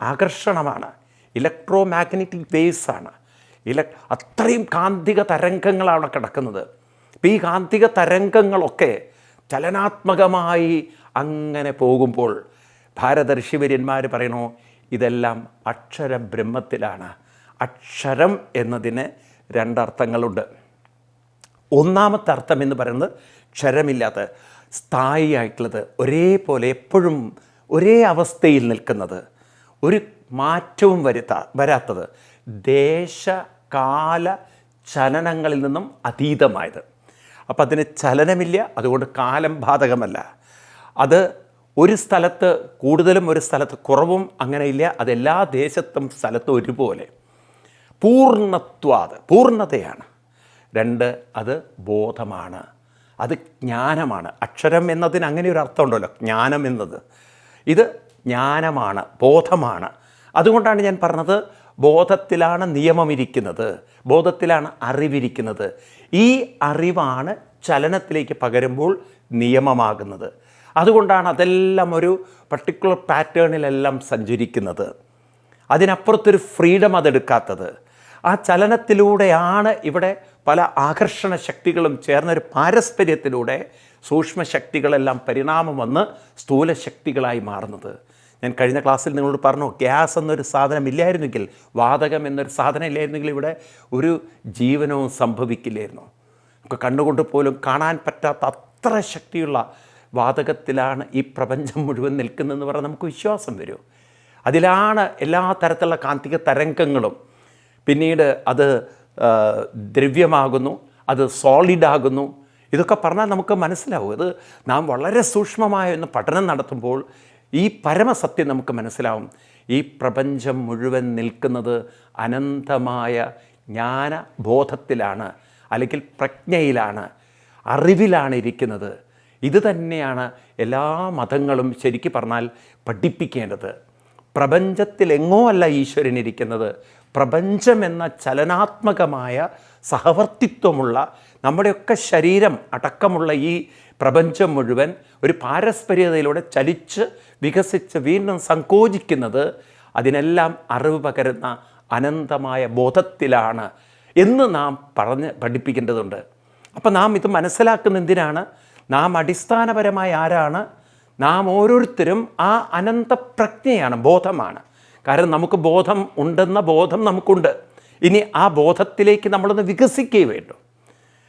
ആകർഷണമാണ്. ഇലക്ട്രോ മാഗ്നറ്റിക് വേവ്സ് ആണ്. ഇല അത്രയും കാന്തിക തരംഗങ്ങളാണ് കിടക്കുന്നത്. അപ്പോൾ ഈ കാന്തിക തരംഗങ്ങളൊക്കെ ചലനാത്മകമായി അങ്ങനെ പോകുമ്പോൾ ഭാരത പറയണോ പറയണു ഇതെല്ലാം അക്ഷര ബ്രഹ്മത്തിലാണ്. അക്ഷരം എന്നതിന് രണ്ടർത്ഥങ്ങളുണ്ട്. ഒന്നാമത്തെ അർത്ഥം എന്ന് പറയുന്നത് ക്ഷരമില്ലാത്ത സ്ഥായിയായിട്ടുള്ളത് ഒരേപോലെ എപ്പോഴും ഒരേ അവസ്ഥയിൽ നിൽക്കുന്നത് ഒരു മാറ്റവും വരുത്താ വരാത്തത് ദേശകാല ചലനങ്ങളിൽ നിന്നും അതീതമായത്. അപ്പം അതിന് ചലനമില്ല അതുകൊണ്ട് കാലം ബാധകമല്ല. അത് ഒരു സ്ഥലത്ത് കൂടുതലും ഒരു സ്ഥലത്ത് കുറവും അങ്ങനെയില്ല. അതെല്ലാ ദേശത്തും സ്ഥലത്തും ഒരുപോലെ. പൂർണത്വാത് പൂർണതയാണ്. രണ്ട് അത് ബോധമാണ്. അത് ജ്ഞാനമാണ്. അക്ഷരം എന്നതിന് അങ്ങനെ ഒരു അർത്ഥമുണ്ടല്ലോ. ജ്ഞാനം എന്നത്. ഇത് ജ്ഞാനമാണ് ബോധമാണ്. അതുകൊണ്ടാണ് ഞാൻ പറഞ്ഞത് ബോധത്തിലാണ് നിയമമിരിക്കുന്നത്. ബോധത്തിലാണ് അറിവിരിക്കുന്നത്. ഈ അറിവാണ് ചലനത്തിലേക്ക് പകരുമ്പോൾ നിയമമാകുന്നത്. അതുകൊണ്ടാണ് അതെല്ലാം ഒരു പർട്ടിക്കുലർ പാറ്റേണിലെല്ലാം സഞ്ചരിക്കുന്നത്. അതിനപ്പുറത്തൊരു ഫ്രീഡം അതെടുക്കാത്തത്. ആ ചലനത്തിലൂടെയാണ് ഇവിടെ പല ആകർഷണ ശക്തികളും ചേർന്നൊരു പാരസ്പര്യത്തിലൂടെ സൂക്ഷ്മ ശക്തികളെല്ലാം പരിണാമം വന്ന് സ്ഥൂല ശക്തികളായി മാറുന്നത്. ഞാൻ കഴിഞ്ഞ ക്ലാസ്സിൽ നിങ്ങളോട് പറഞ്ഞു ഗ്യാസ് എന്നൊരു സാധനം ഇല്ലായിരുന്നെങ്കിൽ വാതകം എന്നൊരു സാധനം ഇല്ലായിരുന്നെങ്കിൽ ഇവിടെ ഒരു ജീവനവും സംഭവിക്കില്ലായിരുന്നു. നമുക്ക് കണ്ണുകൊണ്ട് പോലും കാണാൻ പറ്റാത്ത അത്ര ശക്തിയുള്ള വാതകത്തിലാണ് ഈ പ്രപഞ്ചം മുഴുവൻ നിൽക്കുന്നതെന്ന് പറഞ്ഞാൽ നമുക്ക് വിശ്വാസം വരും. അതിലാണ് എല്ലാ തരത്തിലുള്ള കാന്തിക തരംഗങ്ങളും. പിന്നീട് അത് ദ്രവ്യമാകുന്നു അത് സോളിഡാകുന്നു ഇതൊക്കെ പറഞ്ഞാൽ നമുക്ക് മനസ്സിലാവും. ഇത് നാം വളരെ സൂക്ഷ്മമായ ഒന്ന് പഠനം നടത്തുമ്പോൾ ഈ പരമസത്യം നമുക്ക് മനസ്സിലാവും. ഈ പ്രപഞ്ചം മുഴുവൻ നിൽക്കുന്നത് അനന്തമായ ജ്ഞാനബോധത്തിലാണ് അല്ലെങ്കിൽ പ്രജ്ഞയിലാണ് അറിവിലാണ് ഇരിക്കുന്നത്. ഇത് തന്നെയാണ് എല്ലാ മതങ്ങളും ശരിക്ക് പറഞ്ഞാൽ പഠിപ്പിക്കേണ്ടത്. പ്രപഞ്ചത്തിലെങ്ങോ അല്ല ഈശ്വരൻ ഇരിക്കുന്നത്. പ്രപഞ്ചം എന്ന ചലനാത്മകമായ സഹവർത്തിത്വമുള്ള നമ്മുടെയൊക്കെ ശരീരം അടക്കമുള്ള ഈ പ്രപഞ്ചം മുഴുവൻ ഒരു പാരസ്പര്യതയിലൂടെ ചലിച്ച് വികസിച്ച് വീണ്ടും സങ്കോചിക്കുന്നത് അതിനെല്ലാം അറിവ് പകരുന്ന അനന്തമായ ബോധത്തിലാണ് എന്ന് നാം പറഞ്ഞ് പഠിപ്പിക്കേണ്ടതുണ്ട്. അപ്പം നാം ഇത് മനസ്സിലാക്കുന്ന എന്തിനാണ്? നാം അടിസ്ഥാനപരമായി ആരാണ്? നാം ഓരോരുത്തരും ആ അനന്ത പ്രജ്ഞയാണ് ബോധമാണ്. കാരണം നമുക്ക് ബോധം ഉണ്ടെന്ന ബോധം നമുക്കുണ്ട്. ഇനി ആ ബോധത്തിലേക്ക് നമ്മളൊന്ന് വികസിക്കുകയും വേണ്ടു.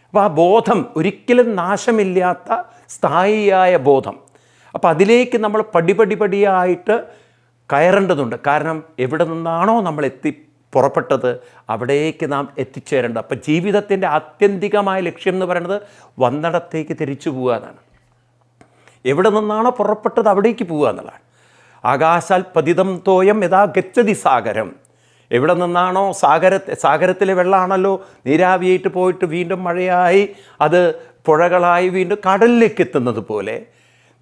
അപ്പോൾ ആ ബോധം ഒരിക്കലും നാശമില്ലാത്ത സ്ഥായിയായ ബോധം. അപ്പോൾ അതിലേക്ക് നമ്മൾ പടിപടി പടിയായിട്ട് കയറേണ്ടതുണ്ട്. കാരണം എവിടെ നിന്നാണോ നമ്മൾ എത്തി പുറപ്പെട്ടത് അവിടേക്ക് നാം എത്തിച്ചേരേണ്ടത് അപ്പം ജീവിതത്തിന്റെ ആത്യന്തികമായ ലക്ഷ്യം എന്ന് പറയുന്നത് വന്നിടത്തേക്ക് തിരിച്ചു പോകുക എന്നാണ്. എവിടെ നിന്നാണോ പുറപ്പെട്ടത് അവിടേക്ക് പോകുക എന്നുള്ളതാണ്. ആകാശാൽ പതിതം തോയം യഥാ ഗച്ഛതി സാഗരം. എവിടെ നിന്നാണോ സാഗര സാഗരത്തിലെ വെള്ളമാണല്ലോ നീരാവിയായിട്ട് പോയിട്ട് വീണ്ടും മഴയായി അത് പുഴകളായി വീണ്ടും കടലിലേക്ക് എത്തുന്നത് പോലെ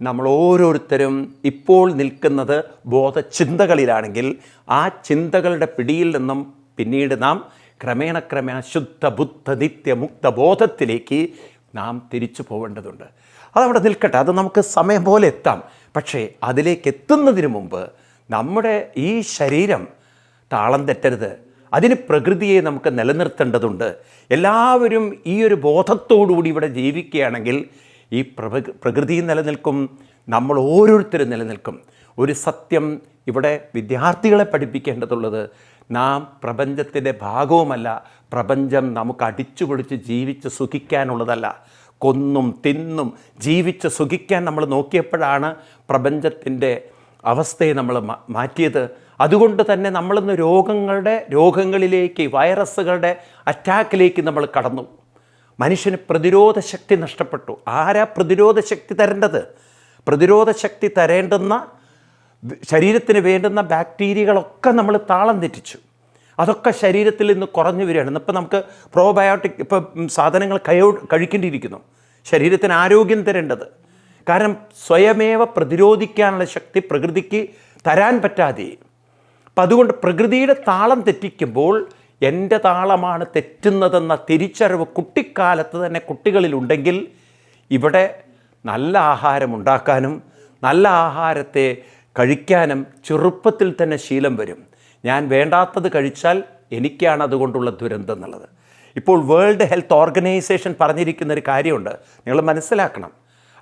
നമ്മൾ ഓരോരുത്തരും ഇപ്പോൾ നിൽക്കുന്നത് ബോധചിന്തകളിലാണെങ്കിൽ ആ ചിന്തകളുടെ പിടിയിൽ നിന്നും പിന്നീട് നാം ക്രമേണ ക്രമേണ ശുദ്ധ ബുദ്ധ നിത്യ മുക്ത ബോധത്തിലേക്ക് നാം തിരിച്ചു പോകേണ്ടതുണ്ട് അതവിടെ നിൽക്കട്ടെ അത് നമുക്ക് സമയം പോലെ എത്താം. പക്ഷേ അതിലേക്ക് എത്തുന്നതിന് മുമ്പ് നമ്മുടെ ഈ ശരീരം താളം തെറ്റരുത്. അതിന് പ്രകൃതിയെ നമുക്ക് നിലനിർത്തേണ്ടതുണ്ട്. എല്ലാവരും ഈ ഒരു ബോധത്തോടുകൂടി ഇവിടെ ജീവിക്കുകയാണെങ്കിൽ ഈ പ്രകൃതി നിലനിൽക്കും നമ്മൾ ഓരോരുത്തരും നിലനിൽക്കും. ഒരു സത്യം ഇവിടെ വിദ്യാർത്ഥികളെ പഠിപ്പിക്കേണ്ടതുള്ളത് നാം പ്രപഞ്ചത്തിന്റെ ഭാഗവുമല്ല. പ്രപഞ്ചം നമുക്ക് അടിച്ചു പൊളിച്ച് ജീവിച്ച് സുഖിക്കാനുള്ളതല്ല. കൊന്നും തിന്നും ജീവിച്ച് സുഖിക്കാൻ നമ്മൾ നോക്കിയപ്പോഴാണ് പ്രപഞ്ചത്തിന്റെ അവസ്ഥയെ നമ്മൾ മാറ്റിയത്. അതുകൊണ്ട് തന്നെ നമ്മളിന്ന് രോഗങ്ങളുടെ രോഗങ്ങളിലേക്ക് വൈറസുകളുടെ അറ്റാക്കിലേക്ക് നമ്മൾ കടന്നു. മനുഷ്യന് പ്രതിരോധ ശക്തി നഷ്ടപ്പെട്ടു. ആരാ പ്രതിരോധ ശക്തി തരേണ്ടത്? പ്രതിരോധ ശക്തി തരേണ്ടുന്ന ശരീരത്തിന് വേണ്ടുന്ന ബാക്ടീരിയകളൊക്കെ നമ്മൾ താളം തെറ്റിച്ചു. അതൊക്കെ ശരീരത്തിൽ നിന്ന് കുറഞ്ഞു വരികയാണ്. ഇന്നിപ്പോൾ നമുക്ക് പ്രോബയോട്ടിക് ഇപ്പം സാധനങ്ങൾ കയോ കഴിക്കേണ്ടിയിരിക്കുന്നു. ശരീരത്തിന് ആരോഗ്യം തരേണ്ടത്. കാരണം സ്വയമേവ പ്രതിരോധിക്കാനുള്ള ശക്തി പ്രകൃതിക്ക് തരാൻ പറ്റാതെ. അപ്പം അതുകൊണ്ട് പ്രകൃതിയുടെ താളം തെറ്റിക്കുമ്പോൾ എന്റെ താളമാണ് തെറ്റുന്നതെന്ന തിരിച്ചറിവ് കുട്ടിക്കാലത്ത് തന്നെ കുട്ടികളിലുണ്ടെങ്കിൽ ഇവിടെ നല്ല ആഹാരം ഉണ്ടാക്കാനും നല്ല ആഹാരത്തെ കഴിക്കാനും ചെറുപ്പത്തിൽ തന്നെ ശീലം വരും. ഞാൻ വേണ്ടാത്തത് കഴിച്ചാൽ എനിക്കാണ് അതുകൊണ്ടുള്ള ദുരന്തം എന്നുള്ളത്. ഇപ്പോൾ വേൾഡ് ഹെൽത്ത് ഓർഗനൈസേഷൻ പറഞ്ഞിരിക്കുന്ന ഒരു കാര്യമുണ്ട്. നിങ്ങൾ മനസ്സിലാക്കണം.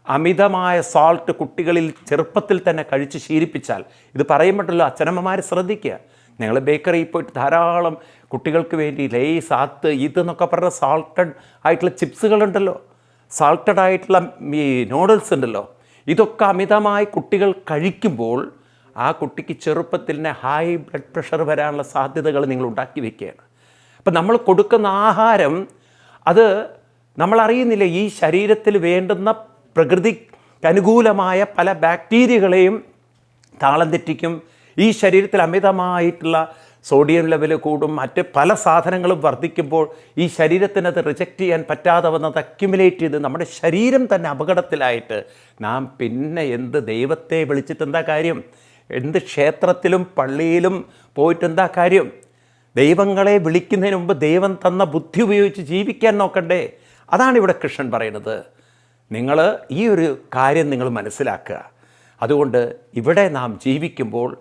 അമിതമായ സോൾട്ട് കുട്ടികളിൽ ചെറുപ്പത്തിൽ തന്നെ കഴിച്ച് ശീലിപ്പിച്ചാൽ ഇത് പറയുമ്പോഴല്ലോ അച്ഛനമ്മമാർ ശ്രദ്ധിക്കുക. നിങ്ങൾ ബേക്കറിയിൽ പോയിട്ട് ധാരാളം കുട്ടികൾക്ക് വേണ്ടി ലേ സാത്ത് ഇത് ഇതെന്നൊക്കെ പറഞ്ഞ സാൾട്ടഡ് ആയിട്ടുള്ള ചിപ്സുകളുണ്ടല്ലോ സാൾട്ടഡ് ആയിട്ടുള്ള ഈ നൂഡിൽസ് ഉണ്ടല്ലോ. ഇതൊക്കെ അമിതമായി കുട്ടികൾ കഴിക്കുമ്പോൾ ആ കുട്ടിക്ക് ചെറുപ്പത്തിൽ തന്നെ ഹൈ ബ്ലഡ് പ്രഷർ വരാനുള്ള സാധ്യതകൾ നിങ്ങൾ ഉണ്ടാക്കി വയ്ക്കുകയാണ് അപ്പം നമ്മൾ കൊടുക്കുന്ന ആഹാരം അത് നമ്മളറിയുന്നില്ല ഈ ശരീരത്തിൽ വേണ്ടുന്ന പ്രകൃതി അനുകൂലമായ പല ബാക്ടീരിയകളെയും താളം തെറ്റിക്കും. ഈ ശരീരത്തിൽ അമിതമായിട്ടുള്ള സോഡിയം ലെവൽ കൂടും മറ്റ് പല സാധനങ്ങളും വർദ്ധിക്കുമ്പോൾ ഈ ശരീരത്തിന് അത് റിജക്റ്റ് ചെയ്യാൻ പറ്റാതെ വന്നത് അക്യുമുലേറ്റ് ചെയ്ത് നമ്മുടെ ശരീരം തന്നെ അപകടത്തിലായിട്ട്. നാം പിന്നെ എന്ത് ദൈവത്തെ വിളിച്ചിട്ട് എന്താ കാര്യം? എന്ത് ക്ഷേത്രത്തിലും പള്ളിയിലും പോയിട്ട് എന്താ കാര്യം? ദൈവങ്ങളെ വിളിക്കുന്നതിന് മുമ്പ് ദൈവം തന്ന ബുദ്ധി ഉപയോഗിച്ച് ജീവിക്കാൻ നോക്കണ്ടേ? അതാണ് ഇവിടെ കൃഷ്ണൻ പറയുന്നത്. നിങ്ങൾ ഈ ഒരു കാര്യം നിങ്ങൾ മനസ്സിലാക്കുക. അതുകൊണ്ട് ഇവിടെ നാം ജീവിക്കുമ്പോൾ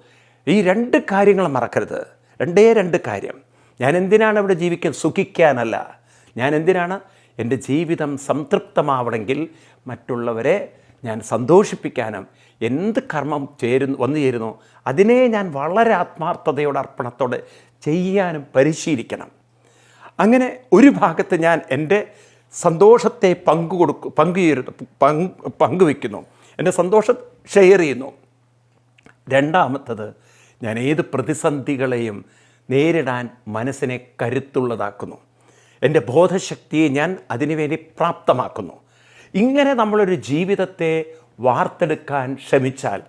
ഈ രണ്ട് കാര്യങ്ങൾ മറക്കരുത്. രണ്ടേ രണ്ട് കാര്യം. ഞാൻ എന്തിനാണ് ഇവിടെ ജീവിക്കാൻ സുഖിക്കാനല്ല. ഞാൻ എന്തിനാണ് എന്റെ ജീവിതം സംതൃപ്തമാവണമെങ്കിൽ മറ്റുള്ളവരെ ഞാൻ സന്തോഷിപ്പിക്കാനും എന്ത് കർമ്മം ചേരുന്നു വന്നു ചേരുന്നു അതിനെ ഞാൻ വളരെ ആത്മാർത്ഥതയോടെ അർപ്പണത്തോടെ ചെയ്യാനും പരിശീലിക്കണം. അങ്ങനെ ഒരു ഭാഗത്ത് ഞാൻ എന്റെ സന്തോഷത്തെ പങ്കു പങ്കുചേരുന്നു പങ്ക് പങ്കുവെക്കുന്നു. എന്റെ സന്തോഷം ഷെയർ ചെയ്യുന്നു. രണ്ടാമത്തത് ഞാൻ ഏത് പ്രതിസന്ധികളെയും നേരിടാൻ മനസ്സിനെ കരുത്തുള്ളതാക്കുന്നു. എന്റെ ബോധശക്തിയെ ഞാൻ അതിനുവേണ്ടി പ്രാപ്തമാക്കുന്നു. ഇങ്ങനെ നമ്മളൊരു ജീവിതത്തെ വാർത്തെടുക്കാൻ ശ്രമിച്ചാൽ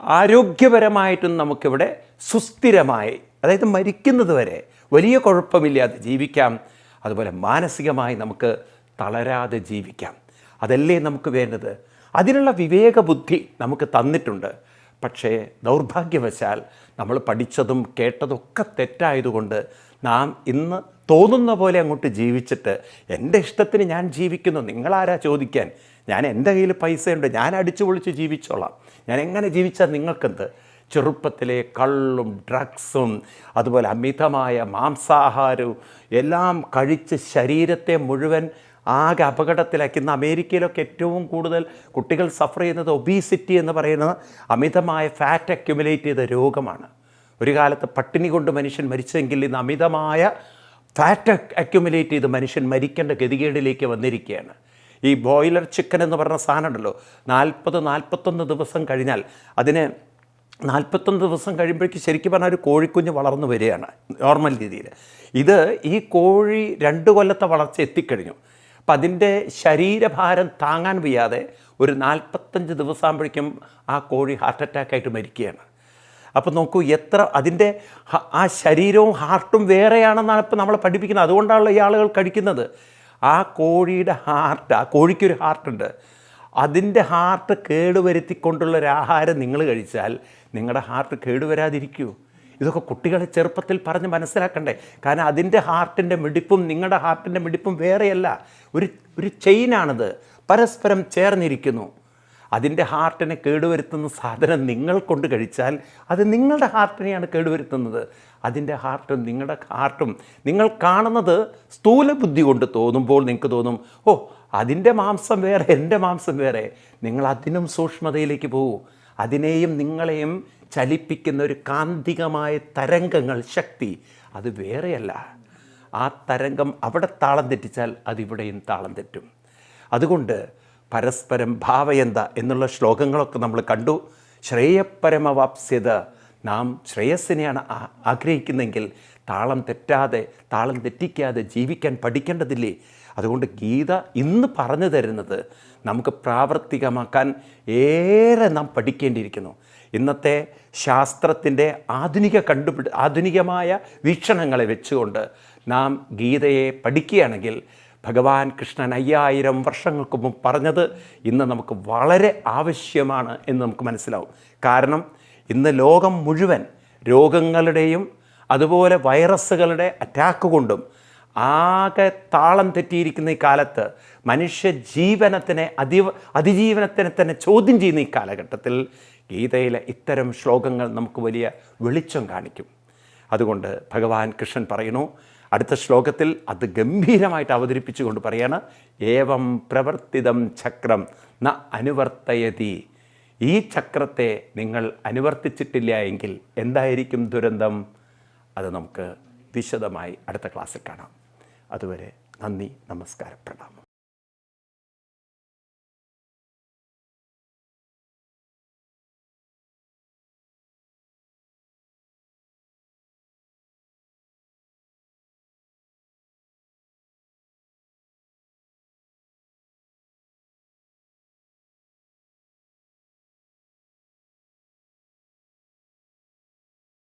ആരോഗ്യപരമായിട്ടും നമുക്കിവിടെ സുസ്ഥിരമായി അതായത് മരിക്കുന്നത് വരെ വലിയ കുഴപ്പമില്ലാതെ ജീവിക്കാം. അതുപോലെ മാനസികമായി നമുക്ക് തളരാതെ ജീവിക്കാം. അതല്ലേ നമുക്ക് വേണ്ടത്? അതിനുള്ള വിവേകബുദ്ധി നമുക്ക് തന്നിട്ടുണ്ട്. പക്ഷേ ദൗർഭാഗ്യവശാൽ നമ്മൾ പഠിച്ചതും കേട്ടതൊക്കെ തെറ്റായതുകൊണ്ട് നാം ഇന്ന് തോന്നുന്ന പോലെ അങ്ങോട്ട് ജീവിച്ചിട്ട് എന്റെ ഇഷ്ടത്തിന് ഞാൻ ജീവിക്കുന്നു. നിങ്ങളാരാ ചോദിക്കാൻ? ഞാൻ എന്റെ കയ്യിൽ പൈസയുണ്ട്. ഞാൻ അടിച്ചു പൊളിച്ച് ജീവിച്ചോളാം. ഞാൻ എങ്ങനെ ജീവിച്ചാൽ നിങ്ങൾക്കെന്ത്? ചെറുപ്പത്തിലെ കള്ളും ഡ്രഗ്സും അതുപോലെ അമിതമായ മാംസാഹാരവും എല്ലാം കഴിച്ച് ശരീരത്തെ മുഴുവൻ ആകെ അപകടത്തിലാക്കി. ഇന്ന് അമേരിക്കയിലൊക്കെ ഏറ്റവും കൂടുതൽ കുട്ടികൾ സഫർ ചെയ്യുന്നത് ഒബീസിറ്റി എന്ന് പറയുന്നത് അമിതമായ ഫാറ്റ് അക്യുമുലേറ്റ് ചെയ്ത രോഗമാണ്. ഒരു കാലത്ത് പട്ടിണി കൊണ്ട് മനുഷ്യൻ മരിച്ചെങ്കിൽ ഇന്ന് അമിതമായ ഫാറ്റ് അക്യുമുലേറ്റ് ചെയ്ത് മനുഷ്യൻ മരിക്കേണ്ട ഗതികേടിലേക്ക് വന്നിരിക്കുകയാണ്. ഈ ബോയിലർ ചിക്കൻ എന്ന് പറഞ്ഞ സാധനം ഉണ്ടല്ലോ നാൽപ്പത് നാൽപ്പത്തൊന്ന് ദിവസം കഴിഞ്ഞാൽ അതിന് നാൽപ്പത്തൊന്ന് ദിവസം കഴിയുമ്പോഴേക്ക് ശരിക്കും പറഞ്ഞാൽ ഒരു കോഴിക്കുഞ്ഞ് വളർന്നു വരികയാണ് നോർമൽ രീതിയിൽ. ഇത് ഈ കോഴി രണ്ട് കൊല്ലത്തെ വളർച്ച എത്തിക്കഴിഞ്ഞു. അപ്പം അതിന്റെ ശരീരഭാരം താങ്ങാൻ വയ്യാതെ ഒരു നാൽപ്പത്തഞ്ച് ദിവസമാകുമ്പോഴേക്കും ആ കോഴി ഹാർട്ട് അറ്റാക്കായിട്ട് മരിക്കുകയാണ്. അപ്പോൾ നോക്കൂ എത്ര അതിന്റെ ആ ശരീരവും ഹാർട്ടും വേറെയാണെന്നാണ് ഇപ്പോൾ നമ്മളെ പഠിപ്പിക്കുന്നത്. അതുകൊണ്ടാണല്ലോ ഈ ആളുകൾ കഴിക്കുന്നത്. ആ കോഴിയുടെ ഹാർട്ട് ആ കോഴിക്കൊരു ഹാർട്ടുണ്ട്. അതിന്റെ ഹാർട്ട് കേടുവരുത്തിക്കൊണ്ടുള്ളൊരാഹാരം നിങ്ങൾ കഴിച്ചാൽ നിങ്ങളുടെ ഹാർട്ട് കേടുവരാതിരിക്കൂ. ഇതൊക്കെ കുട്ടികളെ ചെറുപ്പത്തിൽ പറഞ്ഞ് മനസ്സിലാക്കണ്ടേ. കാരണം അതിന്റെ ഹാർട്ടിന്റെ മിടിപ്പും നിങ്ങളുടെ ഹാർട്ടിന്റെ മിടിപ്പും വേറെയല്ല. ഒരു ഒരു ചെയിനാണിത്. പരസ്പരം ചേർന്നിരിക്കുന്നു. അതിന്റെ ഹാർട്ടിനെ കേടുവരുത്തുന്ന സാധനം നിങ്ങൾ കൊണ്ട് കഴിച്ചാൽ അത് നിങ്ങളുടെ ഹാർട്ടിനെയാണ് കേടുവരുത്തുന്നത്. അതിന്റെ ഹാർട്ടും നിങ്ങളുടെ ഹാർട്ടും നിങ്ങൾ കാണുന്നത് സ്ഥൂല ബുദ്ധി കൊണ്ട് തോന്നുമ്പോൾ നിങ്ങൾക്ക് തോന്നും ഓ അതിന്റെ മാംസം വേറെ എന്റെ മാംസം വേറെ. നിങ്ങൾ അതിനും സൂക്ഷ്മതയിലേക്ക് പോകൂ. അതിനെയും നിങ്ങളെയും ചലിപ്പിക്കുന്ന ഒരു കാന്തികമായ തരംഗങ്ങൾ ശക്തി അത് വേറെയല്ല. ആ തരംഗം അവിടെ താളം തെറ്റിച്ചാൽ അതിവിടെയും താളം തെറ്റും. അതുകൊണ്ട് പരസ്പരം ഭാവയന്ത എന്നുള്ള ശ്ലോകങ്ങളൊക്കെ നമ്മൾ കണ്ടു. ശ്രേയപരമവാപ്സ്യത നാം ശ്രേയസ്സിനെയാണ് ആഗ്രഹിക്കുന്നെങ്കിൽ താളം തെറ്റാതെ താളം തെറ്റിക്കാതെ ജീവിക്കാൻ പഠിക്കേണ്ടതില്ലേ? അതുകൊണ്ട് ഗീത ഇന്ന് പറഞ്ഞു തരുന്നത് നമുക്ക് പ്രാവർത്തികമാക്കാൻ ഏറെ നാം പഠിക്കേണ്ടിയിരിക്കുന്നു. ഇന്നത്തെ ശാസ്ത്രത്തിന്റെ ആധുനിക കണ്ടുപിടി ആധുനികമായ വീക്ഷണങ്ങളെ വെച്ചുകൊണ്ട് നാം ഗീതയെ പഠിക്കുകയാണെങ്കിൽ ഭഗവാൻ കൃഷ്ണൻ അയ്യായിരം വർഷങ്ങൾക്ക് മുമ്പ് പറഞ്ഞത് ഇന്ന് നമുക്ക് വളരെ ആവശ്യമാണ് എന്ന് നമുക്ക് മനസ്സിലാവും. കാരണം ഇന്ന് ലോകം മുഴുവൻ രോഗങ്ങളുടെയും അതുപോലെ വൈറസുകളുടെ അറ്റാക്ക് കൊണ്ടും ആകെ താളം തെറ്റിയിരിക്കുന്ന ഈ കാലത്ത് മനുഷ്യ ജീവനത്തിനെ അതി അതിജീവനത്തിനെ തന്നെ ചോദ്യം ചെയ്യുന്ന ഈ കാലഘട്ടത്തിൽ ഗീതയിലെ ഇത്തരം ശ്ലോകങ്ങൾ നമുക്ക് വലിയ വെളിച്ചം കാണിക്കും. അതുകൊണ്ട് ഭഗവാൻ കൃഷ്ണൻ പറയുന്നു അടുത്ത ശ്ലോകത്തിൽ അത് ഗംഭീരമായിട്ട് അവതരിപ്പിച്ചുകൊണ്ട് പറയാണ് ഏവം പ്രവർത്തിതം ചക്രം ന അനുവർത്തയതി. ഈ ചക്രത്തെ നിങ്ങൾ അനുവർത്തിച്ചിട്ടില്ല എങ്കിൽ എന്തായിരിക്കും ദുരന്തം? അത് നമുക്ക് വിശദമായി അടുത്ത ക്ലാസ്സിൽ കാണാം. അതുവരെ നന്ദി നമസ്കാരം പ്രണാമം